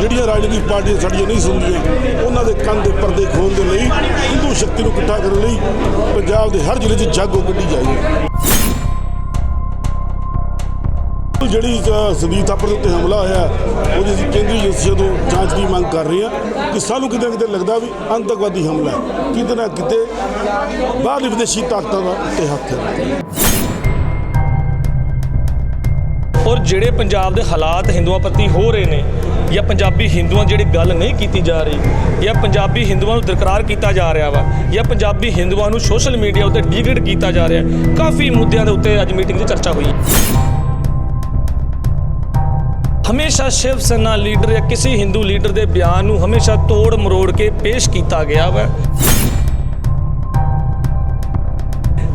ਜਿਹੜੀਆਂ ਰਾਜਨੀਤਿਕ ਪਾਰਟੀਆਂ ਸਾਡੀਆਂ ਨਹੀਂ ਸੁਣਦੀਆਂ, ਉਹਨਾਂ ਦੇ ਕੰਨ ਦੇ ਪਰਦੇ ਖੋਲ੍ਹਣ ਦੇ ਲਈ, ਹਿੰਦੂ ਸ਼ਕਤੀ ਨੂੰ ਇਕੱਠਾ ਕਰਨ ਲਈ ਪੰਜਾਬ ਦੇ ਹਰ ਜ਼ਿਲ੍ਹੇ 'ਚ ਜਾਗੋ ਕੱਢੀ ਜਾਏਗੀ ਜਿਹੜੀ ਸੰਦੀਪ ਥਾਪਰ ਦੇ ਉੱਤੇ ਹਮਲਾ ਹੋਇਆ ਉਹਦੀ ਅਸੀਂ ਕੇਂਦਰੀ ਏਜੰਸੀਆਂ ਤੋਂ ਜਾਂਚ ਦੀ ਮੰਗ ਕਰ ਰਹੇ ਹਾਂ ਕਿ ਸਾਨੂੰ ਕਿਤੇ ਨਾ ਕਿਤੇ ਲੱਗਦਾ ਵੀ ਅੰਤਕਵਾਦੀ ਹਮਲਾ ਹੈ। ਕਿਤੇ ਨਾ ਕਿਤੇ ਬਾਹਰਲੀ ਵਿਦੇਸ਼ੀ ਤਾਕਤਾਂ ਦਾ ਉੱਤੇ ਹੱਥ ਹੈ। ਔਰ ਜਿਹੜੇ ਪੰਜਾਬ ਦੇ ਹਾਲਾਤ ਹਿੰਦੂਆਂ ਪ੍ਰਤੀ ਹੋ ਰਹੇ ਨੇ ਜਾਂ ਪੰਜਾਬੀ ਹਿੰਦੂਆਂ ਜਿਹੜੀ ਗੱਲ ਨਹੀਂ ਕੀਤੀ ਜਾ ਰਹੀ, ਜਾਂ ਪੰਜਾਬੀ ਹਿੰਦੂਆਂ ਨੂੰ ਦਰਕਰਾਰ ਕੀਤਾ ਜਾ ਰਿਹਾ ਵਾ, ਜਾਂ ਪੰਜਾਬੀ ਹਿੰਦੂਆਂ ਨੂੰ ਸੋਸ਼ਲ ਮੀਡੀਆ ਉੱਤੇ ਡਿਗਰੇਡ ਕੀਤਾ ਜਾ ਰਿਹਾ, ਕਾਫੀ ਮੁੱਦਿਆਂ ਦੇ ਉੱਤੇ ਅੱਜ ਮੀਟਿੰਗ 'ਚ ਚਰਚਾ ਹੋਈ ਹਮੇਸ਼ਾ ਸ਼ਿਵ ਸੈਨਾ ਲੀਡਰ ਜਾਂ ਕਿਸੇ ਹਿੰਦੂ ਲੀਡਰ ਦੇ ਬਿਆਨ ਨੂੰ ਹਮੇਸ਼ਾ ਤੋੜ ਮਰੋੜ ਕੇ ਪੇਸ਼ ਕੀਤਾ ਗਿਆ ਵਾ।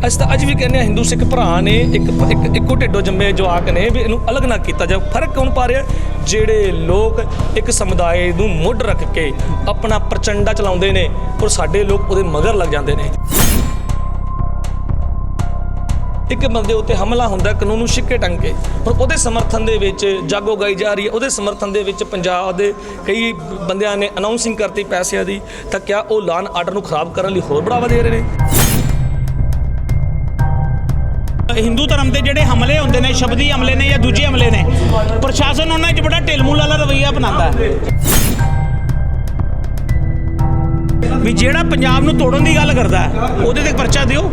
ਅਸੀਂ ਤਾਂ ਅੱਜ ਵੀ ਕਹਿੰਦੇ ਹਾਂ, ਹਿੰਦੂ ਸਿੱਖ ਭਰਾ ਨੇ ਇੱਕ ਇੱਕ ਇੱਕੋ ਢਿੱਡੋ ਜੰਮੇ ਜਵਾਕ ਨੇ ਵੀ ਇਹਨੂੰ ਅਲੱਗ ਨਾ ਕੀਤਾ ਜਾਵੇ। ਫ਼ਰਕ ਕੌਣ ਪਾ ਰਿਹਾ? ਜਿਹੜੇ ਲੋਕ ਇੱਕ ਸਮੁਦਾਇ ਨੂੰ ਮੁੱਢ ਰੱਖ ਕੇ ਆਪਣਾ ਪ੍ਰਚੰਡਾ ਚਲਾਉਂਦੇ ਨੇ ਔਰ ਸਾਡੇ ਲੋਕ ਉਹਦੇ ਮਗਰ ਲੱਗ ਜਾਂਦੇ ਨੇ। ਇੱਕ ਬੰਦੇ ਉੱਤੇ ਹਮਲਾ ਹੁੰਦਾ, ਕਾਨੂੰਨ ਨੂੰ ਛਿੱਕੇ ਟੰਗ ਕੇ। ਪਰ ਉਹਦੇ ਸਮਰਥਨ ਦੇ ਵਿੱਚ ਜਾਗੋ ਗਾਈ ਜਾ ਰਹੀ ਹੈ। ਉਹਦੇ ਸਮਰਥਨ ਦੇ ਵਿੱਚ ਪੰਜਾਬ ਦੇ ਕਈ ਬੰਦਿਆਂ ਨੇ ਅਨਾਉਂਸਿੰਗ ਕਰਤੀ ਪੈਸਿਆਂ ਦੀ, ਤਾਂ ਕਿਆ ਉਹ ਲਾਨ ਆਰਡਰ ਨੂੰ ਖਰਾਬ ਕਰਨ ਲਈ ਹੋਰ ਬੜਾਵਾ ਦੇ ਰਹੇ ਨੇ? ਹਿੰਦੂ ਧਰਮ ਦੇ ਜਿਹੜੇ ਹਮਲੇ ਹੁੰਦੇ ਨੇ, ਸ਼ਬਦੀ ਹਮਲੇ ਨੇ ਜਾਂ ਦੂਜੇ ਹਮਲੇ ਨੇ, ਪ੍ਰਸ਼ਾਸਨ ਉਹਨਾਂ 'ਚ ਬੜਾ ਢਿਲਮੂਲ ਵਾਲਾ ਰਵਈਆ ਅਪਣਾਉਂਦਾ ਹੈ। ਵੀ ਜਿਹੜਾ ਪੰਜਾਬ ਨੂੰ ਤੋੜਨ ਦੀ ਗੱਲ ਕਰਦਾ ਉਹਦੇ ਤੇ ਪਰਚਾ ਦਿਓ।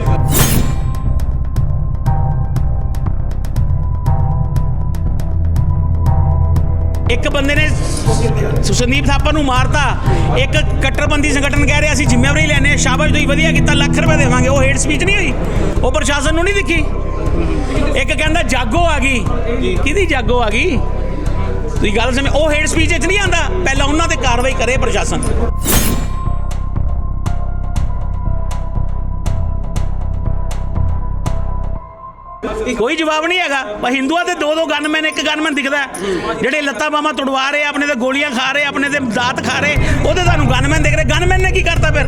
ਇੱਕ ਬੰਦੇ ਨੇ ਸ- ਸੰਦੀਪ ਥਾਪਰ ਨੂੰ ਮਾਰਤਾ, ਇੱਕ ਕੱਟਰਬੰਦੀ ਸੰਗਠਨ ਕਹਿ ਰਿਹਾ, ਅਸੀਂ ਜ਼ਿੰਮੇਵਾਰੀ ਲੈਣੇ ਸ਼ਾਬਾਸ਼, ਤੁਸੀਂ ਵਧੀਆ ਕੀਤਾ, ਲੱਖ ਰੁਪਏ ਦੇਵਾਂਗੇ, ਉਹ ਹੇਟ ਸਪੀਚ ਨਹੀਂ ਹੋਈ, ਉਹ ਪ੍ਰਸ਼ਾਸਨ ਨੂੰ ਨਹੀਂ ਦਿਖੀ। ਇੱਕ ਕਹਿੰਦਾ ਜਾਗੋ ਆ ਗਈ। ਕਿਹਦੀ ਜਾਗੋ ਆ ਗਈ? ਤੁਸੀਂ ਗੱਲ ਸਮਝ ਉਹ ਹੇਟ ਸਪੀਚ ਵਿੱਚ ਨਹੀਂ ਆਂਦਾ ਪਹਿਲਾਂ ਉਹਨਾਂ ਤੇ ਕਾਰਵਾਈ ਕਰੇ ਪ੍ਰਸ਼ਾਸਨ। ਕੋਈ ਜਵਾਬ ਨਹੀਂ ਹੈਗਾ। ਪਰ ਹਿੰਦੂਆਂ ਤੇ ਦੋ ਦੋ ਗਨਮੈਨ, ਇੱਕ ਗਨਮੈਨ ਦਿਖਦਾ ਜਿਹੜੇ ਲੱਤਾਂ ਬਾਹਾਂ ਤੁੜਵਾ ਰਹੇ, ਆਪਣੇ ਤੇ ਗੋਲੀਆਂ ਖਾ ਰਹੇ, ਆਪਣੇ ਤੇ ਦਾਤ ਖਾ ਰਹੇ, ਉਹਦੇ ਤੁਹਾਨੂੰ ਗਨਮੈਨ ਦਿਖ ਰਹੇ। ਗਨਮੈਨ ਨੇ ਕੀ ਕਰਤਾ ਫਿਰ?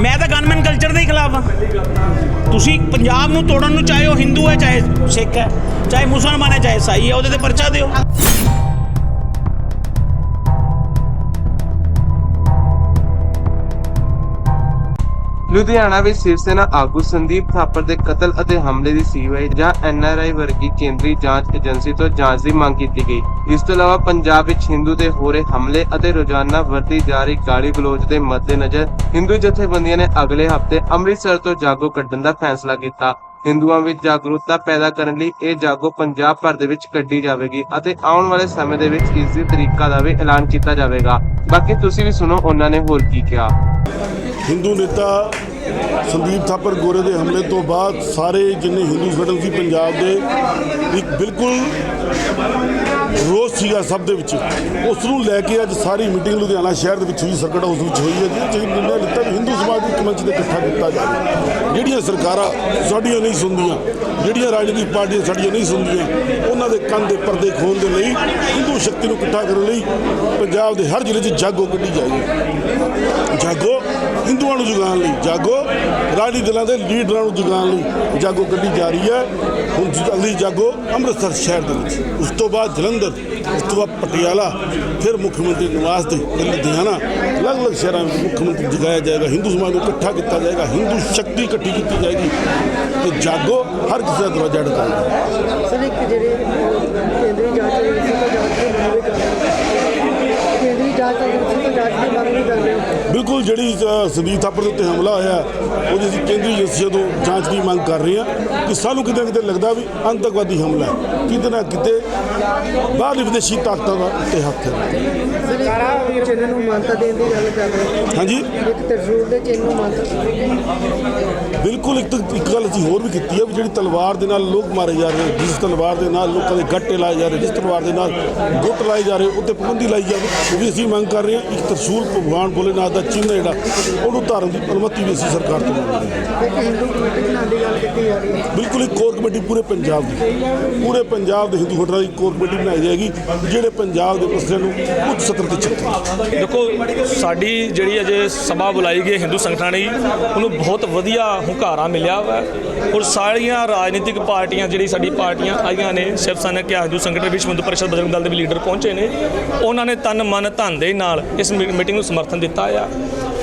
ਮੈਂ ਤਾਂ ਗਨਮੈਨ ਕਲਚਰ ਦੇ ਹੀ ਖਿਲਾਫ ਹਾਂ। ਤੁਸੀਂ ਪੰਜਾਬ ਨੂੰ ਤੋੜਨ ਨੂੰ ਚਾਹੇ ਉਹ ਹਿੰਦੂ ਹੈ, ਚਾਹੇ ਸਿੱਖ ਹੈ, ਚਾਹੇ ਮੁਸਲਮਾਨ ਹੈ, ਚਾਹੇ ਈਸਾਈ ਹੈ, ਉਹਦੇ ਤੇ ਪਰਚਾ ਦਿਓ। ਲੁਧਿਆਣਾ ਵਿੱਚ ਸਿਵ ਸੈਨਾ ਆਗੂ ਸੰਦੀਪ ਥਾਪਰ ਦੇ ਕਤਲ ਅਤੇ ਹਮਲੇ ਦੀ ਸੀਬੀਆਈ ਜਾਂ ਐਨਆਰਆਈ ਵਰਗੀ ਕੇਂਦਰੀ ਜਾਂਚ ਏਜੰਸੀ ਤੋਂ ਜਾਂਚ ਦੀ ਮੰਗ ਕੀਤੀ ਗਈ। ਇਸ ਤੋਂ ਇਲਾਵਾ ਪੰਜਾਬ ਵਿੱਚ ਹਿੰਦੂ ਦੇ ਹੋ ਰਹੇ ਹਮਲੇ ਅਤੇ ਰੋਜ਼ਾਨਾ ਵਰਤੀ ਜਾ ਰਹੀ ਗਾਲੀ ਗਲੋਚ ਦੇ ਮੱਦੇਨਜ਼ਰ ਹਿੰਦੂ ਜਥੇਬੰਦੀਆਂ ਨੇ ਅਗਲੇ ਹਫ਼ਤੇ ਅੰਮ੍ਰਿਤਸਰ ਤੋਂ ਜਾਗੋ ਕੱਢਣ ਦਾ ਫੈਸਲਾ ਕੀਤਾ। ਹਿੰਦੂਆਂ ਵਿੱਚ ਜਾਗਰੂਕਤਾ ਪੈਦਾ ਕਰਨ ਲਈ ਇਹ ਜਾਗੋ ਪੰਜਾਬ ਭਰ ਦੇ ਵਿੱਚ ਕੱਢੀ ਜਾਵੇਗੀ ਅਤੇ ਆਉਣ ਵਾਲੇ ਸਮੇਂ ਦੇ ਵਿੱਚ ਇਸ ਦੀ ਤਰੀਕਾ ਦਾ ਵੀ ਐਲਾਨ ਕੀਤਾ ਜਾਵੇਗਾ। ਬਾਕੀ ਤੁਸੀਂ ਵੀ ਸੁਣੋ, ਉਹਨਾਂ ਨੇ ਹੋਰ ਕੀ ਕਿਹਾ। ਹਿੰਦੂ ਨੇਤਾ ਸੰਦੀਪ ਥਾਪਰ ਗੋਰੇ ਦੇ ਹਮਲੇ ਤੋਂ ਬਾਅਦ ਸਾਰੇ ਜਿੰਨੇ ਹਿੰਦੂ ਸੰਗਠਨ ਸੀ ਪੰਜਾਬ ਦੇ, ਇੱਕ ਬਿਲਕੁਲ ਰੋਸ ਸੀਗਾ ਸਭ ਦੇ ਵਿੱਚ। ਉਸ ਨੂੰ ਲੈ ਕੇ ਅੱਜ ਸਾਰੀ ਮੀਟਿੰਗ ਲੁਧਿਆਣਾ ਸ਼ਹਿਰ ਦੇ ਵਿੱਚ ਹੋਈ ਸਰਕਟ ਹਾਊਸ ਵਿੱਚ ਹੋਈ ਹੈ, ਜਿਹਦੇ ਵਿੱਚ ਨਿਰਣਾ ਲਿੱਤਾ ਹਿੰਦੂ ਸਮਾਜ ਨੂੰ ਇੱਕ ਮੰਚ ਤੇ ਇਕੱਠਾ ਕੀਤਾ ਜਾਵੇ। ਜਿਹੜੀਆਂ ਸਰਕਾਰਾਂ ਸਾਡੀਆਂ ਨਹੀਂ ਸੁਣਦੀਆਂ, ਜਿਹੜੀਆਂ ਰਾਜਨੀਤਿਕ ਪਾਰਟੀਆਂ ਸਾਡੀਆਂ ਨਹੀਂ ਸੁਣਦੀਆਂ, ਉਹਨਾਂ ਦੇ ਕੰਨ ਦੇ ਪਰਦੇ ਖੋਲ੍ਹਣ ਦੇ ਲਈ, ਹਿੰਦੂ ਸ਼ਕਤੀ ਨੂੰ ਇਕੱਠਾ ਕਰਨ ਲਈ ਪੰਜਾਬ ਦੇ ਹਰ ਜ਼ਿਲ੍ਹੇ 'ਚ ਜਾਗੋ ਕੱਢੀ ਜਾਏਗੀ। ਜਾਗੋ ਹਿੰਦੂਆਂ ਨੂੰ ਜਗਾਉਣ ਲਈ, ਜਾਗੋ ਰਾਣੀ ਦਲਾਂ ਦੇ ਲੀਡਰਾਂ ਨੂੰ ਜਗਾਉਣ ਲਈ ਜਾਗੋ ਕੱਢੀ ਜਾ ਰਹੀ ਹੈ। ਹੁਣ ਜਲਦੀ ਜਾਗੋ ਅੰਮ੍ਰਿਤਸਰ ਸ਼ਹਿਰ ਦੇ ਵਿੱਚ। ਉਸ ਤੋਂ ਬਾਅਦ ਜਲੰਧਰ, ਉਸ ਤੋਂ ਬਾਅਦ ਪਟਿਆਲਾ, ਫਿਰ ਮੁੱਖ ਮੰਤਰੀ ਨਿਵਾਸ ਤੇ ਤੇ ਲੁਧਿਆਣਾ। ਅਲੱਗ-ਅਲੱਗ ਸ਼ਹਿਰਾਂ ਵਿੱਚ ਮੁੱਖ ਮੰਤਰੀ ਜਗਾਇਆ ਜਾਏਗਾ। ਹਿੰਦੂ ਸਮਾਜ ਨੂੰ ਇਕੱਠਾ ਕੀਤਾ ਜਾਏਗਾ। ਹਿੰਦੂ ਸ਼ਕਤੀ ਇਕੱਠੀ ਕੀਤੀ ਜਾਏਗੀ। ਤੇ ਜਾਗੋ ਹਰ ਕਿਸੇ ਦਾ ਦਰਵਾਜ਼ਾ ਢਕਾਏਗਾ ਸਰ, ਇੱਕ ਜਿਹੜੇ ਕੇਂਦਰੀ ਜਾਂਚ ਏਜੰਸੀ ਤੋਂ ਜਾਂਚ ਦੀ ਮੰਗ ਕਰ ਰਹੇ ਹੋ। ਕੇਂਦਰੀ ਜਾਂਚ ਏਜੰਸੀ ਤੋਂ ਜਾਂਚ ਦੀ ਮੰਗ ਵੀ ਕਰ ਰਹੇ ਹੋ। ਬਿਲਕੁਲ ਜਿਹੜੀ ਸੰਦੀਪ ਥਾਪਰ ਦੇ ਉੱਤੇ ਹਮਲਾ ਹੋਇਆ ਉਹਦੀ ਅਸੀਂ ਕੇਂਦਰੀ ਏਜੰਸੀਆਂ ਤੋਂ ਜਾਂਚ ਦੀ ਮੰਗ ਕਰ ਰਹੇ ਹਾਂ ਕਿ ਸਾਨੂੰ ਕਿਤੇ ਕਿਤੇ ਲੱਗਦਾ ਵੀ ਅੰਤਕਵਾਦੀ ਹਮਲਾ ਹੈ। ਕਿਤੇ ਨਾ ਕਿਤੇ ਬਾਹਰਲੀ ਵਿਦੇਸ਼ੀ ਤਾਕਤਾਂ ਦਾ ਉੱਤੇ ਹੱਥ ਹੈ। ਸਰ ਇੱਕ ਚਿੰਨ੍ਹ ਨੂੰ ਮਾਨਤਾ ਦੇਣ ਦੀ ਗੱਲ ਕਰ ਰਹੇ ਹੋ ਹਾਂਜੀ? ਇੱਕ ਤਰਜੂਰ ਦੇ ਚਿੰਨ੍ਹ ਨੂੰ ਮਾਨਤਾ ਬਿਲਕੁਲ ਇੱਕ ਇੱਕ ਗੱਲ ਅਸੀਂ ਹੋਰ ਵੀ ਕੀਤੀ ਹੈ ਵੀ ਜਿਹੜੀ ਤਲਵਾਰ ਦੇ ਨਾਲ ਲੋਕ ਮਾਰੇ ਜਾ ਰਹੇ ਜਿਸ ਤਲਵਾਰ ਦੇ ਨਾਲ ਲੋਕਾਂ ਦੇ ਗੱਟੇ ਲਾਏ ਜਾ ਰਹੇ ਜਿਸ ਤਲਵਾਰ ਦੇ ਨਾਲ ਗੁੱਟ ਲਾਏ ਜਾ ਰਹੇ ਉੱਤੇ ਪਾਬੰਦੀ ਲਾਈ ਜਾਵੇ ਉਹ ਵੀ ਅਸੀਂ ਮੰਗ ਕਰ ਰਹੇ ਹਾਂ। ਇੱਕ ਤਰਸੂਲ ਭਗਵਾਨ ਭੋਲੇਨਾਥ ਦਾ ਚਿੰਨ੍ਹ ਹੈ ਜਿਹੜਾ, ਉਹਨੂੰ ਧਾਰਨ ਦੀ ਅਨੁਮਤੀ ਵੀ ਅਸੀਂ ਸਰਕਾਰ ਤੋਂ ਮੰਗ ਹਾਂ। ਇੱਕ ਹਿੰਦੂ ਕਮੇਟੀ ਬਣਾਉਣ ਦੀ ਗੱਲ ਕੀਤੀ ਜਾ ਰਹੀ ਹੈ ਬਿਲਕੁਲ ਇੱਕ ਕੋਰ ਕਮੇਟੀ ਪੂਰੇ ਪੰਜਾਬ ਦੀ। ਪੂਰੇ ਪੰਜਾਬ ਦੇ ਹਿੰਦੂ ਹੋਟਲਾਂ ਦੀ ਕੋਰ ਕਮੇਟੀ ਬਣਾਈ ਜਾਏਗੀ, ਜਿਹੜੇ ਪੰਜਾਬ ਦੇ ਮਸਲੇ ਨੂੰ ਉੱਚ ਸਤਰ ਤੇ ਚੱਕਣ ਦੇਖੋ, ਸਾਡੀ ਜਿਹੜੀ ਅਜੇ ਸਭਾ ਬੁਲਾਈ ਗਈ ਹਿੰਦੂ ਸੰਗਠਨਾਂ ਨੇ, ਉਹਨੂੰ ਬਹੁਤ ਵਧੀਆ ਹੁੰਗਾਰਾ ਮਿਲਿਆ ਵਾ। ਔਰ ਸਾਰੀਆਂ ਰਾਜਨੀਤਿਕ ਪਾਰਟੀਆਂ, ਜਿਹੜੀ ਸਾਡੀ ਪਾਰਟੀਆਂ ਆਈਆਂ ਨੇ, ਸ਼ਿਵ ਸੈਨਾ ਕਿਆ ਹਿੰਦੂ ਸੰਗਠਨ ਵਿਸ਼ਵ ਹਿੰਦੂ ਪਰਿਸ਼ਦ ਬਜਰੰਗ ਦਲ ਦੇ ਵੀ ਲੀਡਰ ਪਹੁੰਚੇ ਨੇ, ਉਹਨਾਂ ਨੇ ਤਨ ਮਨ ਧਨ ਦੇ ਨਾਲ ਇਸ ਮੀ- ਮੀਟਿੰਗ ਨੂੰ ਸਮਰਥਨ ਦਿੱਤਾ ਆ।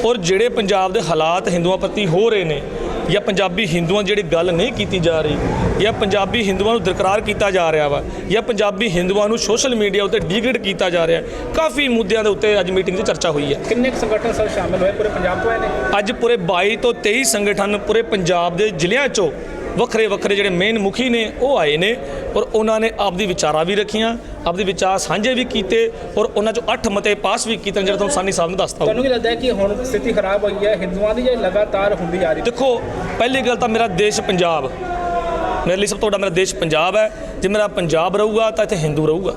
ਔਰ ਜਿਹੜੇ ਪੰਜਾਬ ਦੇ ਹਾਲਾਤ ਹਿੰਦੂਆਂ ਪ੍ਰਤੀ ਹੋ ਰਹੇ ਨੇ ਜਾਂ ਪੰਜਾਬੀ ਹਿੰਦੂਆਂ ਜਿਹੜੀ ਗੱਲ ਨਹੀਂ ਕੀਤੀ ਜਾ ਰਹੀ ਜਾਂ ਪੰਜਾਬੀ ਹਿੰਦੂਆਂ ਨੂੰ ਦਰਕਰਾਰ ਕੀਤਾ ਜਾ ਰਿਹਾ ਵਾ ਜਾਂ ਪੰਜਾਬੀ ਹਿੰਦੂਆਂ ਨੂੰ ਸੋਸ਼ਲ ਮੀਡੀਆ ਉੱਤੇ ਡਿਗਰੇਡ ਕੀਤਾ ਜਾ ਰਿਹਾ ਕਾਫੀ ਮੁੱਦਿਆਂ ਦੇ ਉੱਤੇ ਅੱਜ ਮੀਟਿੰਗ 'ਚ ਚਰਚਾ ਹੋਈ ਹੈ। ਕਿੰਨੇ ਸੰਗਠਨ ਸਰ ਸ਼ਾਮਿਲ ਹੋਏ? ਪੂਰੇ ਪੰਜਾਬ ਤੋਂ ਆਏ ਨੇ? ਅੱਜ ਪੂਰੇ 22 ਤੋਂ 23 ਸੰਗਠਨ ਪੂਰੇ ਪੰਜਾਬ ਦੇ ਜ਼ਿਲ੍ਹਿਆਂ 'ਚੋਂ ਵੱਖਰੇ ਵੱਖਰੇ ਜਿਹੜੇ ਮੇਨ ਮੁਖੀ ਨੇ ਉਹ ਆਏ ਨੇ ਔਰ ਉਹਨਾਂ ਨੇ ਆਪਦੀ ਵਿਚਾਰਾਂ ਵੀ ਰੱਖੀਆਂ ਆਪਦੇ ਵਿਚਾਰ ਸਾਂਝੇ ਵੀ ਕੀਤੇ ਔਰ ਉਹਨਾਂ 'ਚੋਂ 8 ਮਤੇ ਪਾਸ ਵੀ ਕੀਤੇ ਜਿਹੜਾ ਤੁਹਾਨੂੰ ਸਾਨੀ ਸਾਹਿਬ ਨੇ ਦੱਸਤਾ ਹੋਊ। ਤੁਹਾਨੂੰ ਕੀ ਲੱਗਦਾ ਹੈ ਕਿ ਹੁਣ ਸਥਿਤੀ ਖਰਾਬ ਹੋਈ ਹੈ ਹਿੰਦੂਆਂ ਦੀ ਜੇ ਲਗਾਤਾਰ ਹੁੰਦੀ ਜਾ ਰਹੀ ਦੇਖੋ ਪਹਿਲੀ ਗੱਲ ਤਾਂ ਮੇਰਾ ਦੇਸ਼ ਪੰਜਾਬ। ਮੇਰੇ ਲਈ ਸਭ ਤੋਂ ਵੱਡਾ ਮੇਰਾ ਦੇਸ਼ ਪੰਜਾਬ ਹੈ। ਜੇ ਮੇਰਾ ਪੰਜਾਬ ਰਹੂਗਾ ਤਾਂ ਇੱਥੇ ਹਿੰਦੂ ਰਹੂਗਾ।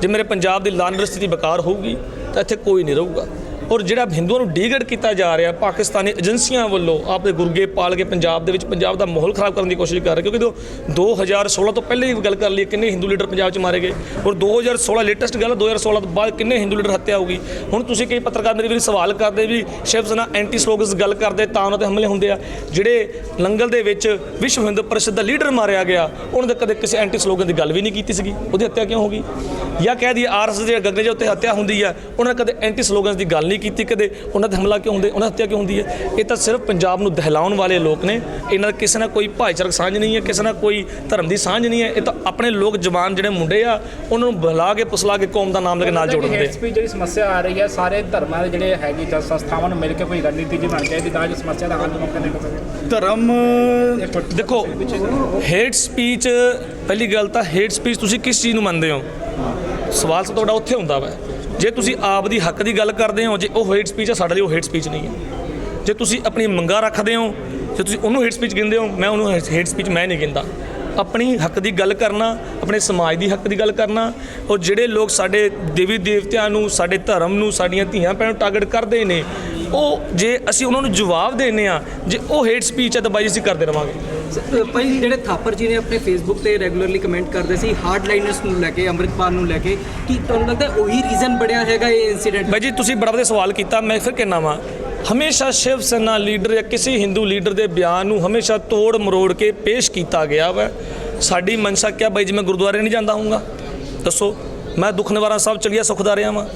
ਜੇ ਮੇਰੇ ਪੰਜਾਬ ਦੀ ਲਾਂਡਰ ਸਥਿਤੀ ਬੇਕਾਰ ਹੋਊਗੀ ਤਾਂ ਇੱਥੇ ਕੋਈ ਨਹੀਂ ਰਹੂਗਾ। ਔਰ ਜਿਹੜਾ ਹਿੰਦੂਆਂ ਨੂੰ ਡੀਗਰੇਡ ਕੀਤਾ ਜਾ ਰਿਹਾ ਪਾਕਿਸਤਾਨੀ ਏਜੰਸੀਆਂ ਵੱਲੋਂ ਆਪਦੇ ਗੁਰਗੇ ਪਾਲ ਕੇ ਪੰਜਾਬ ਦੇ ਵਿੱਚ ਪੰਜਾਬ ਦਾ ਮਾਹੌਲ ਖਰਾਬ ਕਰਨ ਦੀ ਕੋਸ਼ਿਸ਼ ਕਰ ਰਹੇ ਕਿਉਂਕਿ ਦੋ 2016 ਤੋਂ ਪਹਿਲੇ ਹੀ ਗੱਲ ਕਰ ਲਈ ਕਿੰਨੇ ਹਿੰਦੂ ਲੀਡਰ ਪੰਜਾਬ 'ਚ ਮਾਰੇ ਗਏ ਔਰ 2016 ਲੇਟੈਸਟ ਗੱਲ ਹੈ, 2016 ਤੋਂ ਬਾਅਦ ਕਿੰਨੇ ਹਿੰਦੂ ਲੀਡਰ ਹੱਤਿਆ ਹੋ ਗਈ। ਹੁਣ ਤੁਸੀਂ ਕਈ ਪੱਤਰਕਾਰ ਮੇਰੇ ਵੀ ਸਵਾਲ ਕਰਦੇ ਵੀ ਸ਼ਿਵ ਸੈਨਾ ਐਂਟੀ ਸਲੋਗਨਸ ਗੱਲ ਕਰਦੇ ਤਾਂ ਉਹਨਾਂ ਤੇ ਹਮਲੇ ਹੁੰਦੇ ਆ। ਜਿਹੜੇ ਲੰਗਲ ਦੇ ਵਿੱਚ ਵਿਸ਼ਵ ਹਿੰਦੂ ਪਰਿਸ਼ਦ ਦਾ ਲੀਡਰ ਮਾਰਿਆ ਗਿਆ ਉਹਨਾਂ ਦੇ ਕਦੇ ਕਿਸੇ ਐਂਟੀ ਸਲੋਗਨ ਦੀ ਗੱਲ ਵੀ ਨਹੀਂ ਕੀਤੀ ਸੀਗੀ। ਉਹਦੀ ਹੱਤਿਆ ਕਿਉਂ ਹੋ ਗਈ? ਜਾਂ ਕਹਿ ਦਈਏ ਆਰਐਸ ਦੇ ਗਗਨੇ ਦੇ ਉੱਤੇ ਹੱਤਿਆ ਹੁੰਦੀ ਆ ਉਹਨਾਂ ਕਦੇ ਐਂਟੀ ਸਲੋਗਨਸ ਦੀ ਗੱਲ ਨਹੀਂ ਕੀਤੀ ਕਦੇ ਉਹਨਾਂ ਤੇ ਹਮਲਾ ਕਿਉਂ ਹੁੰਦੇ ਉਹਨਾਂ ਦੀ ਹੱਤਿਆ ਕਿਉਂ ਹੁੰਦੀ ਹੈ? ਇਹ ਤਾਂ ਸਿਰਫ ਪੰਜਾਬ ਨੂੰ ਦਹਿਲਾਉਣ ਵਾਲੇ ਲੋਕ ਨੇ। ਇਹਨਾਂ ਨਾਲ ਕਿਸੇ ਨਾਲ ਕੋਈ ਭਾਈਚਾਰਕ ਸਾਂਝ ਨਹੀਂ ਹੈ ਕਿਸੇ ਨਾਲ ਕੋਈ ਧਰਮ ਦੀ ਸਾਂਝ ਨਹੀਂ ਹੈ। ਇਹ ਤਾਂ ਆਪਣੇ ਲੋਕ ਜਵਾਨ ਜਿਹੜੇ ਮੁੰਡੇ ਆ ਉਹਨਾਂ ਨੂੰ ਬੁਲਾ ਕੇ ਪੁਸਲਾ ਕੇ ਕੌਮ ਦਾ ਨਾਮ ਲੈ ਕੇ ਨਾਲ ਜੋੜ ਦਿੰਦੇ ਹੇਟ ਸਪੀਚ ਜਿਹੜੀ ਸਮੱਸਿਆ ਆ ਰਹੀ ਹੈ ਸਾਰੇ ਧਰਮਾਂ ਦੇ ਜਿਹੜੇ ਹੈਗੀ ਜਾਂ ਸੰਸਥਾਵਾਂ ਨੂੰ ਮਿਲ ਕੇ ਕੋਈ ਰਣਨੀਤੀ ਜੀ ਬਣਨੀ ਚਾਹੀਦੀ ਤਾਂ ਜੋ ਸਮੱਸਿਆ ਦਾ ਹੱਲ ਮੌਕੇ ਨਹੀਂ ਕਰ ਸਕੇ ਧਰਮ ਦੇਖੋ ਹੇਟ ਸਪੀਚ ਪਹਿਲੀ ਗੱਲ ਤਾਂ ਹੇਟ ਸਪੀਚ ਤੁਸੀਂ ਕਿਸ ਚੀਜ਼ ਨੂੰ ਮੰਨਦੇ ਹੋ? ਸਵਾਲ ਸਭ ਤੋਂ ਵੱਡਾ ਉੱਥੇ ਹੁੰਦਾ ਵਾ। ਜੇ ਤੁਸੀਂ ਆਪ ਦੀ ਹੱਕ ਦੀ ਗੱਲ ਕਰਦੇ ਹੋ, ਜੇ ਉਹ ਹੇਟ ਸਪੀਚ ਹੈ ਸਾਡੇ ਲਈ ਉਹ ਹੇਟ ਸਪੀਚ ਨਹੀਂ ਹੈ ਜੇ ਤੁਸੀਂ ਆਪਣੀ ਮੰਗਾਂ ਰੱਖਦੇ ਹੋ, ਜੇ ਤੁਸੀਂ ਉਹਨੂੰ ਹੇਟ ਸਪੀਚ ਕਹਿੰਦੇ ਹੋ, ਮੈਂ ਉਹਨੂੰ ਹੇਟ ਸਪੀਚ ਮੈਂ ਨਹੀਂ ਕਹਿੰਦਾ ਆਪਣੀ ਹੱਕ ਦੀ ਗੱਲ ਕਰਨਾ, ਆਪਣੇ ਸਮਾਜ ਦੀ ਹੱਕ ਦੀ ਗੱਲ ਕਰਨਾ ਔਰ ਜਿਹੜੇ ਲੋਕ ਸਾਡੇ ਦੇਵੀ ਦੇਵਤਿਆਂ ਨੂੰ, ਸਾਡੇ ਧਰਮ ਨੂੰ, ਸਾਡੀਆਂ ਧੀਆਂ ਭੈਣਾਂ ਨੂੰ ਟਾਰਗੇਟ ਕਰਦੇ ਨੇ, ਉਹ ਜੇ ਅਸੀਂ ਉਹਨਾਂ ਨੂੰ ਜਵਾਬ ਦੇਨੇ ਆ ਜੇ ਉਹ ਹੇਟ ਸਪੀਚ ਹੈ ਤਾਂ ਬਾਈ ਅਸੀਂ ਕਰਦੇ ਰਵਾਂਗੇ। ਭਾਈ, ਜਿਹੜੇ ਥਾਪਰ ਜੀ ਨੇ ਆਪਣੇ ਫੇਸਬੁੱਕ ਤੇ ਰੈਗੂਲਰਲੀ ਕਮੈਂਟ ਕਰਦੇ ਸੀ ਹਾਰਡ ਲਾਈਨਰਸ ਨੂੰ ਲੈ ਕੇ, ਅੰਮ੍ਰਿਤਪਾਲ ਨੂੰ ਲੈ ਕੇ, ਕੀ ਤੁਹਾਨੂੰ ਲੱਗਦਾ ਉਹੀ ਰੀਜ਼ਨ ਬਣਿਆ ਹੈਗਾ ਇਹ ਇਨਸੀਡੈਂਟ ਬਾਈ ਜੀ, ਤੁਸੀਂ ਬੜਾ ਵਧੀਆ ਸਵਾਲ ਕੀਤਾ, ਮੈਂ ਫਿਰ ਕਹਿਣਾ ਵਾਂ, ਹਮੇਸ਼ਾ ਸ਼ਿਵ ਸੈਨਾ ਲੀਡਰ ਜਾਂ ਕਿਸੇ ਹਿੰਦੂ ਲੀਡਰ ਦੇ ਬਿਆਨ ਨੂੰ ਹਮੇਸ਼ਾ ਤੋੜ ਮਰੋੜ ਕੇ ਪੇਸ਼ ਕੀਤਾ ਗਿਆ ਵਾ। ਸਾਡੀ ਮਨਸ਼ਾ ਕਿਆ ਬਾਈ ਜੀ, ਮੈਂ ਗੁਰਦੁਆਰੇ ਨਹੀਂ ਜਾਂਦਾ ਹੂੰਗਾ ਦੱਸੋ, ਮੈਂ ਦੁੱਖ ਨਿਵਾਰਨ ਸਾਹਿਬ ਚੜੀਆ ਸੁਖਦਾ ਰਿਹਾ ਵਾਂ।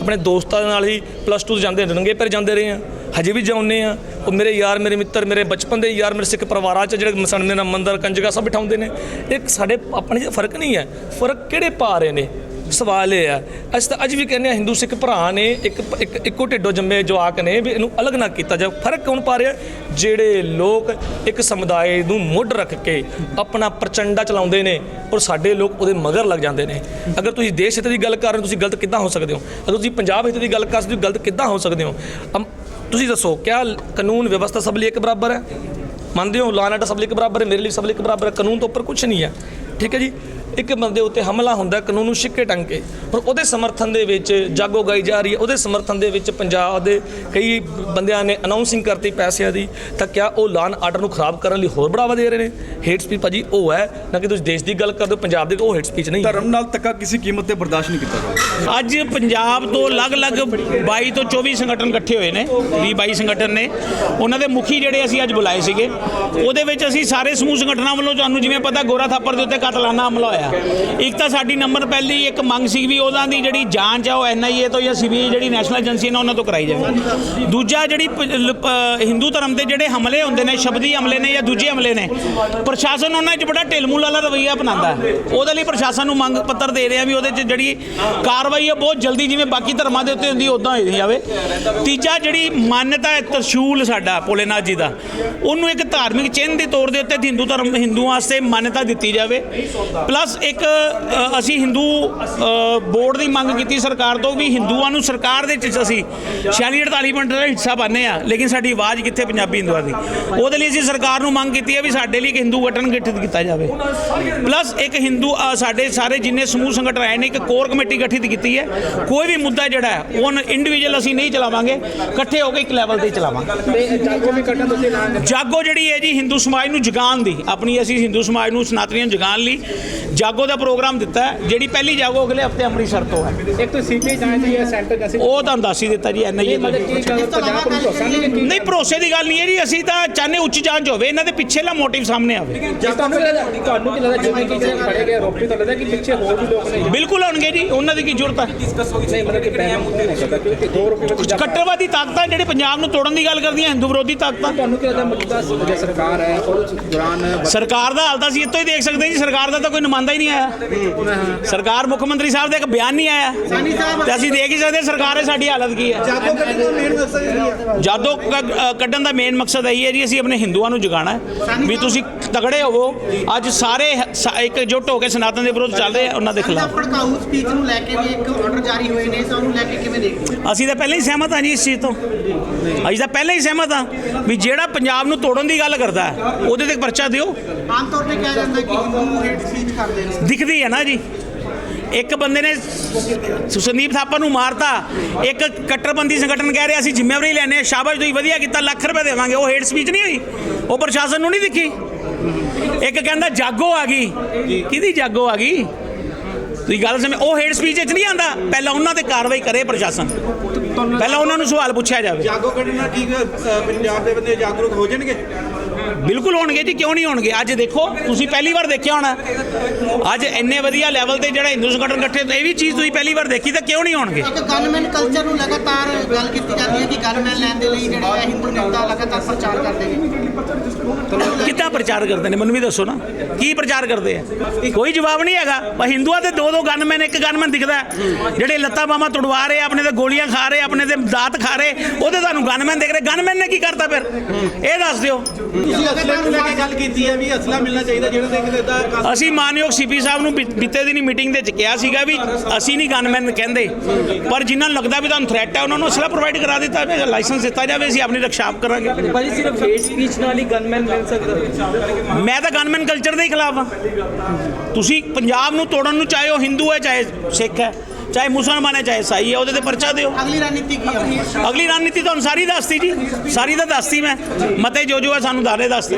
ਆਪਣੇ ਦੋਸਤਾਂ ਦੇ ਨਾਲ ਹੀ ਪਲੱਸ 2 ਜਾਂਦੇ ਨੰਗੇ ਪੈਰ ਜਾਂਦੇ ਰਹੇ ਆ ਹਜੇ ਵੀ ਜਾਉਂਦੇ ਆ ਉਹ ਮੇਰੇ ਯਾਰ, ਮੇਰੇ ਮਿੱਤਰ, ਮੇਰੇ ਬਚਪਨ ਦੇ ਯਾਰ, ਮੇਰੇ ਸਿੱਖ ਪਰਿਵਾਰਾਂ 'ਚ ਜਿਹੜੇ ਮਸਣਦੇ ਮੇਰਾ ਮੰਦਰ ਕੰਜਗਾ ਸਭ ਬਿਠਾਉਂਦੇ ਨੇ। ਇਹ ਸਾਡੇ, ਆਪਣੇ 'ਚ ਫ਼ਰਕ ਨਹੀਂ ਹੈ। ਫ਼ਰਕ ਕਿਹੜੇ ਪਾ ਰਹੇ ਨੇ? ਸਵਾਲ ਇਹ ਆ। ਅਸੀਂ ਤਾਂ ਅੱਜ ਵੀ ਕਹਿੰਦੇ ਆ ਹਿੰਦੂ ਸਿੱਖ ਭਰਾ ਨੇ ਇੱਕ ਇੱਕ ਇੱਕੋ ਢਿੱਡੋ ਜੰਮੇ ਜਵਾਕ ਨੇ ਵੀ ਇਹਨੂੰ ਅਲੱਗ ਨਾ ਕੀਤਾ ਜਾਵੇ। ਫ਼ਰਕ ਕੌਣ ਪਾ ਰਿਹਾ? ਜਿਹੜੇ ਲੋਕ ਇੱਕ ਸਮੁਦਾਇ ਨੂੰ ਮੁੱਢ ਰੱਖ ਕੇ ਆਪਣਾ ਪ੍ਰਚੰਡਾ ਚਲਾਉਂਦੇ ਨੇ ਔਰ ਸਾਡੇ ਲੋਕ ਉਹਦੇ ਮਗਰ ਲੱਗ ਜਾਂਦੇ ਨੇ। ਅਗਰ ਤੁਸੀਂ ਦੇਸ਼ ਹਿੱਤ ਦੀ ਗੱਲ ਕਰ ਰਹੇ ਹੋ, ਤੁਸੀਂ ਗਲਤ ਕਿੱਦਾਂ ਹੋ ਸਕਦੇ ਹੋ? ਅਗਰ ਤੁਸੀਂ ਪੰਜਾਬ ਹਿੱਤ ਦੀ ਗੱਲ ਕਰ ਸਕਦੇ ਹੋ, ਗਲਤ ਕਿੱਦਾਂ ਹੋ ਸਕਦੇ ਹੋ? ਅਮ- ਤੁਸੀਂ ਦੱਸੋ, ਕਿਆ ਕਾਨੂੰਨ ਵਿਵਸਥਾ ਸਭ ਲਈ ਇੱਕ ਬਰਾਬਰ ਹੈ? ਮੰਨਦੇ ਹੋ ਲਾਅ ਐਂਡ ਸਭ ਲਈ ਇੱਕ ਬਰਾਬਰ ਹੈ? ਮੇਰੇ ਲਈ ਸਭ ਲਈ ਇੱਕ ਬਰਾਬਰ ਹੈ? ਕਾਨੂੰਨ ਤੋਂ ਉੱਪਰ ਕੁਝ ਨਹੀਂ ਹੈ। ਠੀਕ ਹੈ ਜੀ? ਇੱਕ ਬੰਦੇ ਉੱਤੇ ਹਮਲਾ ਹੁੰਦਾ ਕਾਨੂੰਨ ਨੂੰ ਛਿੱਕੇ ਟੰਗ ਕੇ ਔਰ ਉਹਦੇ ਸਮਰਥਨ ਦੇ ਵਿੱਚ ਜਾਗੋ ਗਾਈ ਜਾ ਰਹੀ ਹੈ। ਉਹਦੇ ਸਮਰਥਨ ਦੇ ਵਿੱਚ ਪੰਜਾਬ ਦੇ ਕਈ ਬੰਦਿਆਂ ਨੇ ਅਨਾਉਂਸਿੰਗ ਕਰਤੀ ਪੈਸਿਆਂ ਦੀ ਤਾਂ ਕਿਆ ਉਹ ਐਂਡ ਆਰਡਰ ਨੂੰ ਖਰਾਬ ਕਰਨ ਲਈ ਹੋਰ ਬੜਾਵਾ ਦੇ ਰਹੇ ਨੇ? ਹੇਟ ਸਪੀਚ ਭਾਜੀ ਉਹ ਹੈ ਨਾ ਕਿ ਤੁਸੀਂ ਦੇਸ਼ ਦੀ ਗੱਲ ਕਰਦੇ ਹੋ ਪੰਜਾਬ ਦੇ ਉਹ ਹੇਟ ਸਪੀਚ ਨਹੀਂ। ਧਰਮ ਨਾਲ ਧੱਕਾ ਕਿਸੇ ਕੀਮਤ ਤੇ ਬਰਦਾਸ਼ਤ ਨਹੀਂ ਕੀਤਾ ਜਾਊਗਾ ਅੱਜ ਪੰਜਾਬ ਤੋਂ ਅਲੱਗ-ਅਲੱਗ 22 ਤੋਂ 24 ਸੰਗਠਨ ਇਕੱਠੇ ਹੋਏ ਨੇ 20 22 ਸੰਗਠਨ ਨੇ। ਉਹਨਾਂ ਦੇ ਮੁਖੀ ਜਿਹੜੇ ਅਸੀਂ ਅੱਜ ਬੁਲਾਏ ਸੀਗੇ ਉਹਦੇ ਵਿੱਚ ਅਸੀਂ ਸਾਰੇ ਸਮੂਹ ਸੰਗਠਨਾਂ ਵੱਲੋਂ ਤੁਹਾਨੂੰ ਜਿਵੇਂ ਪਤਾ ਗੋਰਾ ਥਾਪਰ ਦੇ ਉੱਤੇ ਕਤਲਾਨਾ ਹਮਲਾ ਹੋਇਆ। ਇੱਕ ਤਾਂ ਸਾਡੀ ਨੰਬਰ ਪਹਿਲੀ, ਇੱਕ ਮੰਗ ਸੀ ਵੀ ਉਹਨਾਂ ਦੀ ਜਿਹੜੀ ਜਾਂਚ ਆ, ਉਹ ਐਨਆਈਏ ਤੋਂ ਜਾਂ ਸੀਬੀਆਈ ਜਿਹੜੀ ਨੈਸ਼ਨਲ ਏਜੰਸੀ ਨੇ ਉਹਨਾਂ ਤੋਂ ਕਰਾਈ ਜਾਵੇ। ਦੂਜਾ ਜਿਹੜੀ ਹਿੰਦੂ ਧਰਮ ਦੇ ਜਿਹੜੇ ਹਮਲੇ ਹੁੰਦੇ ਨੇ, ਸ਼ਬਦੀ ਹਮਲੇ ਨੇ ਜਾਂ ਦੂਜੇ ਹਮਲੇ ਨੇ, ਪ੍ਰਸ਼ਾਸਨ ਉਹਨਾਂ 'ਚ ਬੜਾ ਢਿਲਮੂਲ ਵਾਲਾ ਰਵੱਈਆ ਅਪਣਾਉਂਦਾ ਉਹਦੇ ਲਈ ਪ੍ਰਸ਼ਾਸਨ ਨੂੰ ਮੰਗ ਪੱਤਰ ਦੇ ਰਿਹਾ ਵੀ ਉਹਦੇ 'ਚ ਜਿਹੜੀ ਕਾਰਵਾਈ ਹੈ ਬਹੁਤ ਜਲਦੀ ਜਿਵੇਂ ਬਾਕੀ ਧਰਮਾਂ ਦੇ ਉੱਤੇ ਹੁੰਦੀ ਉਦਾਂ ਹੋਈ ਜਾਵੇ। ਤੀਜਾ ਜਿਹੜੀ ਮਾਨਤਾ ਹੈ, ਤਰਸ਼ੂਲ ਸਾਡਾ, ਭੋਲੇਨਾਥ ਜੀ ਦਾ, ਉਹਨੂੰ ਇੱਕ ਧਾਰਮਿਕ ਚਿੰਨ੍ਹ ਦੇ ਤੌਰ ਦੇ ਉੱਤੇ ਹਿੰਦੂ ਧਰਮ, ਹਿੰਦੂਆਂ ਵਾਸਤੇ ਮਾਨਤਾ ਦਿੱਤੀ ਜਾਵੇ। ਪਲੱਸ ਇੱਕ ਅਸੀਂ ਹਿੰਦੂ ਬੋਰਡ ਦੀ ਮੰਗ ਕੀਤੀ ਸਰਕਾਰ ਤੋਂ ਵੀ ਹਿੰਦੂਆਂ ਨੂੰ ਸਰਕਾਰ ਦੇ ਵਿੱਚ ਅਸੀਂ 46 48 ਮਿੰਟ ਦਾ ਹਿੱਸਾ ਪਾਉਂਦੇ ਆ ਲੇਕਿਨ ਸਾਡੀ ਆਵਾਜ਼ ਕਿੱਥੇ ਪੰਜਾਬੀ ਹਿੰਦੂਆਂ ਦੀ? ਉਹਦੇ ਲਈ ਅਸੀਂ ਸਰਕਾਰ ਨੂੰ ਮੰਗ ਕੀਤੀ ਹੈ ਵੀ ਸਾਡੇ ਲਈ ਇੱਕ ਹਿੰਦੂ ਗਠਨ ਗਠਿਤ ਕੀਤਾ ਜਾਵੇ। ਪਲੱਸ ਇੱਕ ਹਿੰਦੂ ਸਾਡੇ ਸਾਰੇ ਜਿੰਨੇ ਸਮੂਹ ਸੰਗਠਨ ਆਏ ਨੇ, ਇੱਕ ਕੋਰ ਕਮੇਟੀ ਗਠਿਤ ਕੀਤੀ ਹੈ। ਕੋਈ ਵੀ ਮੁੱਦਾ ਜਿਹੜਾ ਹੈ, ਉਹ ਇੰਡੀਵਿਜੂਅਲ ਅਸੀਂ ਨਹੀਂ ਚਲਾਵਾਂਗੇ, ਇਕੱਠੇ ਹੋ ਕੇ ਇੱਕ ਲੈਵਲ ਤੇ ਚਲਾਵਾਂਗੇ। ਜਾਗੋ ਜਾਗੋ ਜਿਹੜੀ ਹੈ ਜੀ, ਹਿੰਦੂ ਸਮਾਜ ਨੂੰ ਜਗਾਉਣ ਦੀ, ਆਪਣੀ ਅਸੀਂ ਹਿੰਦੂ ਸਮਾਜ ਨੂੰ ਸਨਾਤਨੀਆਂ ਨੂੰ ਜਗਾਉਣ ਲਈ ਜਾਗੋ ਦਾ ਪ੍ਰੋਗਰਾਮ ਦਿੱਤਾ ਹੈ ਜਿਹੜੀ ਪਹਿਲੀ ਜਾਗੋ ਅਗਲੇ ਹਫ਼ਤੇ ਅੰਮ੍ਰਿਤਸਰ ਤੋਂ ਹੈ। ਇੱਕ ਤਾਂ ਸੀਪੀ ਜਾਂਚ ਦੀ ਹੈ ਸੈਂਟਰ ਅਸੀਂ ਉਹ ਤੁਹਾਨੂੰ ਦੱਸ ਹੀ ਦਿੱਤਾ ਜੀ ਐਨਆਈਏ ਇਹ ਮਤਲਬ ਕੀ ਗੱਲ ਪੰਜਾਬ ਨੂੰ ਭਰੋਸਾ ਨਹੀਂ ਭਰੋਸੇ ਦੀ ਗੱਲ ਨਹੀਂ ਹੈ ਜੀ ਅਸੀਂ ਤਾਂ ਚਾਹਨੇ ਉੱਚ ਜਾਂਚ ਹੋਵੇ ਇਹਨਾਂ ਦੇ ਪਿੱਛੇਲਾ ਮੋਟਿਵ ਸਾਹਮਣੇ ਆਵੇ। ਤੁਹਾਨੂੰ ਕੀ ਲੱਗਦਾ ਤੁਹਾਨੂੰ ਕੀ ਲੱਗਦਾ ਜਿਵੇਂ ਕਿ ਜਿਹੜੇ ਫੜੇ ਗਏ ਆਰੋਪੀ ਤਾਂ ਲੱਗਦਾ ਕਿ ਪਿੱਛੇ ਹੋਰ ਵੀ ਲੋਕ ਨੇ। ਬਿਲਕੁਲ ਹੋਣਗੇ ਜੀ ਉਹਨਾਂ ਦੀ ਕੀ ਜ਼ਰੂਰਤ ਹੈ? ਨਹੀਂ ਮਤਲਬ ਕਿ ਬੈਨ ਨਹੀਂ ਹੋ ਸਕਦਾ ਕਿਉਂਕਿ ਦੋ ਆਰੋਪੀ ਵਿੱਚ ਕੱਟੜਵਾਦੀ ਤਾਕਤਾਂ ਜਿਹੜੇ ਪੰਜਾਬ ਨੂੰ ਤੋੜਨ ਦੀ ਗੱਲ ਕਰਦੀਆਂ ਹਿੰਦੂ ਵਿਰੋਧੀ ਤਾਕਤਾਂ। ਤੁਹਾਨੂੰ ਕੀ ਲੱਗਦਾ ਮੌਜੂਦਾ ਸਰਕਾਰ ਹੈ ਉਹ ਦੌਰਾਨ ਸਰਕਾਰ ਦਾ ਹਾਲ ਤਾਂ ਅਸੀਂ ਇੱਥੋਂ ਹੀ ਦੇਖ ਸਕਦੇ ਹਾਂ ਜੀ ਸਰਕਾਰ ਦਾ ਤਾਂ ਕੋਈ ਨੁਮਾਇੰਦਾ ਹੀ ਨਹੀਂ ਆਇਆ। ਸਰਕਾਰ ਮੁੱਖ ਮੰਤਰੀ ਸਾਹਿਬ ਦਾ ਇੱਕ ਬਿਆਨ ਨਹੀਂ ਆਇਆ। ਤੇ ਅਸੀਂ ਦੇਖ ਹੀ ਸਕਦੇ? ਸਰਕਾਰ ਦੀ ਸਾਡੀ ਹਾਲਤ ਕੀ ਹੈ? ਜਾਗੋ ਕੱਢਣ ਦਾ ਮੇਨ ਮਕਸਦ ਇਹ ਹੈ। ਜਾਦੋ ਕੱਢਣ ਦਾ ਮੇਨ ਮਕਸਦ ਇਹੀ ਹੈ ਜੀ ਅਸੀਂ ਆਪਣੇ ਹਿੰਦੂਆਂ ਨੂੰ ਜਗਾਉਣਾ ਹੈ। ਵੀ ਤੁਸੀਂ ਤਗੜੇ ਹੋਵੋ। ਅੱਜ ਸਾਰੇ ਸ- ਇਕਜੁੱਟ ਹੋ ਕੇ ਸਨਾਤਨ ਦੇ ਵਿਰੁੱਧ ਚੱਲ ਰਹੇ ਆ ਉਹਨਾਂ ਦੇ ਖਿਲਾਫ। ਭੜਕਾਊ ਸਪੀਚ ਨੂੰ ਲੈ ਕੇ ਵੀ ਇੱਕ ਆਰਡਰ ਜਾਰੀ ਹੋਏ ਨੇ ਤਾਂ ਉਹਨੂੰ ਲੈ ਕੇ ਕਿਵੇਂ ਦੇਖਦੇ ਹੋ? ਅਸੀਂ ਤਾਂ ਪਹਿਲਾਂ ਹੀ ਸਹਿਮਤ ਹਾਂ ਜੀ ਇਸ ਚੀਜ਼ ਤੋਂ। ਅਸੀਂ ਤਾਂ ਪਹਿਲਾਂ ਹੀ ਸਹਿਮਤ ਹਾਂ ਵੀ ਜਿਹੜਾ ਪੰਜਾਬ ਨੂੰ ਤੋੜਨ ਦੀ ਗੱਲ ਕਰਦਾ ਹੈ, ਉਹਦੇ ਤੇ ਪਰਚਾ ਦਿਓ। ਆਮ ਤੌਰ ਤੇ ਕਿਹਾ ਜਾਂਦਾ ਕਿ ਹਿੰਦੂ ਹੇਟ ਸਪੀਚ ਕਰਦੇ ਨੇ ਦਿਖਦੀ ਹੈ ਨਾ ਜੀ। ਇੱਕ ਬੰਦੇ ਨੇ ਸੰਦੀਪ ਥਾਪਰ ਨੂੰ ਮਾਰਤਾ। ਇੱਕ ਕੱਟੜਪੰਥੀ ਸੰਗਠਨ ਕਹਿ ਰਿਹਾ ਅਸੀਂ ਜ਼ਿੰਮੇਵਾਰੀ ਲੈਣੇ ਸ਼ਾਬਾਸ਼, ਤੁਸੀਂ ਵਧੀਆ ਕੀਤਾ, ਲੱਖ ਰੁਪਏ ਦੇਵਾਂਗੇ। ਉਹ ਹੇਟ ਸਪੀਚ ਨਹੀਂ ਹੋਈ। ਉਹ ਪ੍ਰਸ਼ਾਸਨ ਨੂੰ ਨਹੀਂ ਦਿਖੀ। ਇੱਕ ਕਹਿੰਦਾ, ਜਾਗੋ ਆ ਗਈ। ਕਿਹਦੀ ਜਾਗੋ ਆ ਗਈ? ਤੁਸੀਂ ਗੱਲ ਸਮਝ, ਉਹ ਹੇਟ ਸਪੀਚ ਵਿੱਚ ਨਹੀਂ ਆਂਦਾ ਪਹਿਲਾਂ ਉਹਨਾਂ ਤੇ ਕਾਰਵਾਈ ਕਰੇ ਪ੍ਰਸ਼ਾਸਨ। ਪਹਿਲਾਂ ਉਹਨਾਂ ਨੂੰ ਸਵਾਲ ਪੁੱਛਿਆ ਜਾਵੇ। ਜਾਗੋ ਕੱਢਣਾ ਠੀਕ ਪੰਜਾਬ ਦੇ ਬੰਦੇ ਜਾਗਰੂਕ ਹੋ ਜਾਣਗੇ? ਬਿਲਕੁਲ ਹੋਣਗੇ ਜੀ ਕਿਉਂ ਨਹੀਂ ਹੋਣਗੇ? ਅੱਜ ਦੇਖੋ ਤੁਸੀਂ ਪਹਿਲੀ ਵਾਰ ਦੇਖਿਆ ਹੋਣਾ। ਅੱਜ ਇੰਨੇ ਵਧੀਆ ਲੈਵਲ ਤੇ ਜਿਹੜਾ ਹਿੰਦੂ ਸੰਗਠਨ ਇਕੱਠੇ ਇਹ ਵੀ ਚੀਜ਼ ਤੁਸੀਂ ਪਹਿਲੀ ਵਾਰ ਦੇਖੀ ਤਾਂ ਕਿਉਂ ਨਹੀਂ ਹੋਣਗੇ? ਇੱਕ ਗਨਮੈਨ ਕਲਚਰ ਨੂੰ ਲਗਾਤਾਰ ਗੱਲ ਕੀਤੀ ਜਾਂਦੀ ਹੈ ਕਿ ਗਨਮੈਨ ਲੈਣ ਦੇ ਲਈ ਜਿਹੜੇ ਹਿੰਦੂ ਨੇਤਾ ਲਗਾਤਾਰ ਪ੍ਰਚਾਰ ਕਰਦੇ ਨੇ। ਪ੍ਰਚਾਰ ਕਰਦੇ ਨੇ ਮੈਨੂੰ ਵੀ ਦੱਸੋ ਨਾ। ਕੀ ਪ੍ਰਚਾਰ ਕਰਦੇ ਆ? ਕੋਈ ਜਵਾਬ ਨਹੀਂ ਹੈਗਾ। ਪਰ ਹਿੰਦੂਆਂ ਦੇ ਦੋ ਦੋ ਗਨਮੈਨ ਇੱਕ ਗਨਮੈਨ ਦਿਖਦਾ। ਜਿਹੜੇ ਲੱਤਾਂ ਬਾਹਾਂ ਤੁੜਵਾ ਰਹੇ ਆਪਣੇ ਤੇ ਗੋਲੀਆਂ ਖਾ ਰਹੇ ਆਪਣੇ ਤੇ ਦਾਤ ਖਾ ਰਹੇ ਉਹਦੇ ਤੁਹਾਨੂੰ ਗਨਮੈਨ ਦਿਖ ਰਹੇ। ਗਨਮੈਨ ਨੇ ਕੀ ਕਰਤਾ ਫਿਰ? ਇਹ ਦੱਸ ਦਿਓ। ਤੁਸੀਂ ਅਸਲੇ ਨੂੰ ਲੈ ਕੇ ਗੱਲ ਕੀਤੀ ਹੈ ਵੀ ਅਸਲਾ ਮਿਲਣਾ ਚਾਹੀਦਾ ਜਿਹੜਾ ਦੇਖਦੇ ਇਦਾਂ ਅਸੀਂ ਮਾਨਯੋਗ ਸੀਪੀ ਸਾਹਿਬ ਨੂੰ ਬੀਤੇ ਦਿਨੀ ਮੀਟਿੰਗ ਦੇ ਵਿੱਚ ਕਿਹਾ ਸੀਗਾ ਵੀ ਅਸੀਂ ਨਹੀਂ ਗਨਮੈਨ ਕਹਿੰਦੇ। ਪਰ ਜਿਨ੍ਹਾਂ ਨੂੰ ਲੱਗਦਾ ਵੀ ਤੁਹਾਨੂੰ ਥ੍ਰੈਟ ਹੈ ਉਹਨਾਂ ਨੂੰ ਅਸਲਾ ਪ੍ਰੋਵਾਈਡ ਕਰਾ ਦਿੱਤਾ ਜਾਵੇ ਲਾਇਸੈਂਸ ਦਿੱਤਾ ਜਾਵੇ ਅਸੀਂ ਆਪਣੀ ਰੱਖਿਆ ਆਪ ਕਰਾਂਗੇ। ਭਾਜੀ ਸਿਰਫ ਹੇਟ ਸਪੀਚ ਨਾਲ ਹੀ ਗਨਮੈਨ ਮਿਲ ਸਕਦਾ। ਮੈਂ ਤਾਂ ਗਨਮੈਨ ਕਲਚਰ ਦੇ ਹੀ ਖਿਲਾਫ ਹਾਂ। ਤੁਸੀਂ ਪੰਜਾਬ ਨੂੰ ਤੋੜਨ ਨੂੰ ਚਾਹੇ ਉਹ ਹਿੰਦੂ ਹੈ ਚਾਹੇ ਸਿੱਖ ਹੈ ਚਾਹੇ ਮੁਸਲਮਾਨ ਹੈ ਚਾਹੇ ਈਸਾਈ ਹੈ ਉਹਦੇ ਤੇ ਪਰਚਾ ਦਿਓ। ਅਗਲੀ ਰਣਨੀਤੀ ਕੀ ਹੈ? ਅਗਲੀ ਰਣਨੀਤੀ ਤੁਹਾਨੂੰ ਸਾਰੀ ਦੱਸਤੀ ਜੀ। ਸਾਰੀ ਤਾਂ ਦੱਸਤੀ ਮੈਂ। ਮਤੇ ਜੋ ਜੋ ਹੈ ਸਾਨੂੰ ਦਾਰੇ ਦੱਸਦੇ